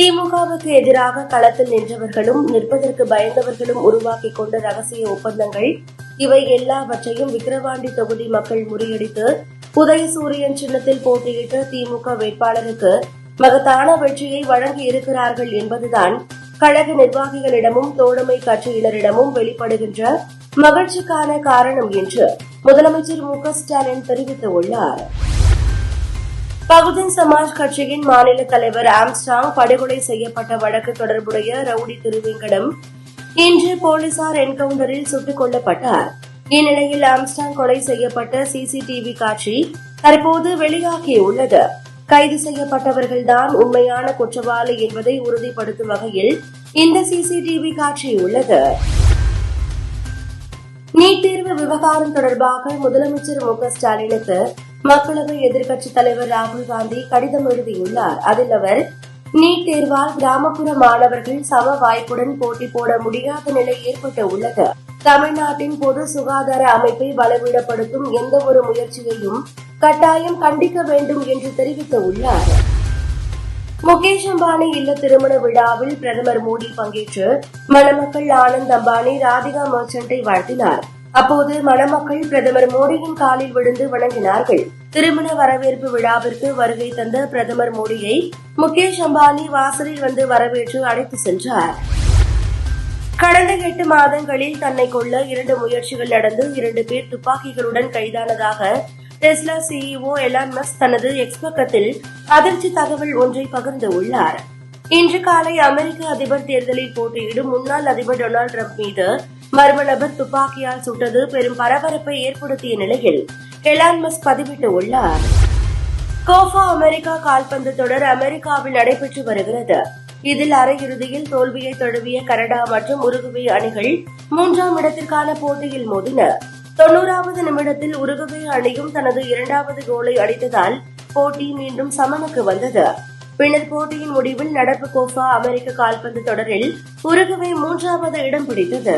திமுகவுக்கு எதிராக களத்தில் நின்றவர்களும் நிற்பதற்கு பயந்தவர்களும் உருவாக்கிக் கொண்ட ரகசிய ஒப்பந்தங்கள் இவை எல்லாவற்றையும் விக்கிரவாண்டி தொகுதி மக்கள் முறியடித்து உதயசூரியன் சின்னத்தில் போட்டியிட்ட திமுக வேட்பாளருக்கு மகத்தான வெற்றியை வழங்கி இருக்கிறார்கள் என்பதுதான் கழக நிர்வாகிகளிடமும் தோழமை கட்சியினரிடமும் வெளிப்படுகின்ற மகிழ்ச்சிக்கான காரணம் என்று முதலமைச்சர் மு க ஸ்டாலின் தெரிவித்துள்ளாா் பகுஜன் சமாஜ் கட்சியின் மாநில தலைவர் ஆம்ஸ்டாங் படுகொலை செய்யப்பட்ட வழக்கு தொடர்புடைய ரவுடி திருவேங்கடம் இன்று போலீசார் என்கவுண்டரில் சுட்டுக் கொல்லப்பட்டார். இந்நிலையில் ஆம்ஸ்டாங் கொலை செய்யப்பட்ட சிசிடிவி காட்சி தற்போது வெளியாகியுள்ளது. கைது செய்யப்பட்டவர்கள்தான் உண்மையான குற்றவாளி என்பதை உறுதிப்படுத்தும் வகையில் இந்த சிசிடிவி காட்சி உள்ளது. நீட் தேர்வு விவகாரம் தொடர்பாக முதலமைச்சர் மு க ஸ்டாலினுக்கு மக்களவை எதிர்க்கட்சித் தலைவர் ராகுல் காந்தி கடிதம் எழுதியுள்ளார். அதில் அவர் நீட் தேர்வால் கிராமப்புற மாணவர்கள் சம வாய்ப்புடன் போட்டி போட முடியாத நிலை ஏற்பட்டு உள்ளது. தமிழ்நாட்டின் பொது சுகாதார அமைப்பை பலவீனப்படுத்தும் எந்த ஒரு முயற்சியையும் கட்டாயம் கண்டிக்க வேண்டும் என்று தெரிவித்துள்ளார். முகேஷ் அம்பானி இல்ல திருமண விழாவில் பிரதமர் மோடி பங்கேற்று மணமக்கள் ஆனந்த் அம்பானி ராதிகா மர்ச்சன்ட்டை வாழ்த்தினார். அப்போது மணமக்கள் பிரதமர் மோடியின் காலில் விழுந்து வணங்கினார்கள். திருமண வரவேற்பு விழாவிற்கு வருகை தந்த பிரதமர் மோடியை முகேஷ் அம்பானி வாசலில் வந்து வரவேற்று அழைத்து சென்றார். கடந்த எட்டு மாதங்களில் தன்னை கொல்ல இரண்டு முயற்சிகள் நடந்து இரண்டு பேர் துப்பாக்கிகளுடன் கைதானதாக டெஸ்லா சிஇஓ எலான் தனது எக்ஸ் பக்கத்தில் அதிர்ச்சி தகவல் ஒன்றை பகிர்ந்துள்ளார் இன்று காலை அமெரிக்க அதிபர் தேர்தலில் போட்டியிடும் முன்னாள் அதிபர் டொனால்டு டிரம்ப் மீது மர்ம நபர் துப்பாக்கியால் சுட்டது பெரும் பரபரப்பை ஏற்படுத்திய நிலையில் எலான் மஸ்க் பதிவிட்டுள்ளார் கோஃபா அமெரிக்கா கால்பந்து தொடர் அமெரிக்காவில் நடைபெற்று வருகிறது. இதில் அரையிறுதியில் தோல்வியை தழுவிய கனடா மற்றும் உருகுவே அணிகள் மூன்றாம் இடத்திற்கான போட்டியில் மோதின தொன்னூறாவது நிமிடத்தில் உருகுவே அணியும் தனது இரண்டாவது கோலை அடித்ததால் போட்டி மீண்டும் சமனுக்கு வந்தது. பின்னர் போட்டியின் முடிவில் நடப்பு கோஃபா அமெரிக்க கால்பந்து தொடரில் உருகுவே மூன்றாவது இடம் பிடித்தது.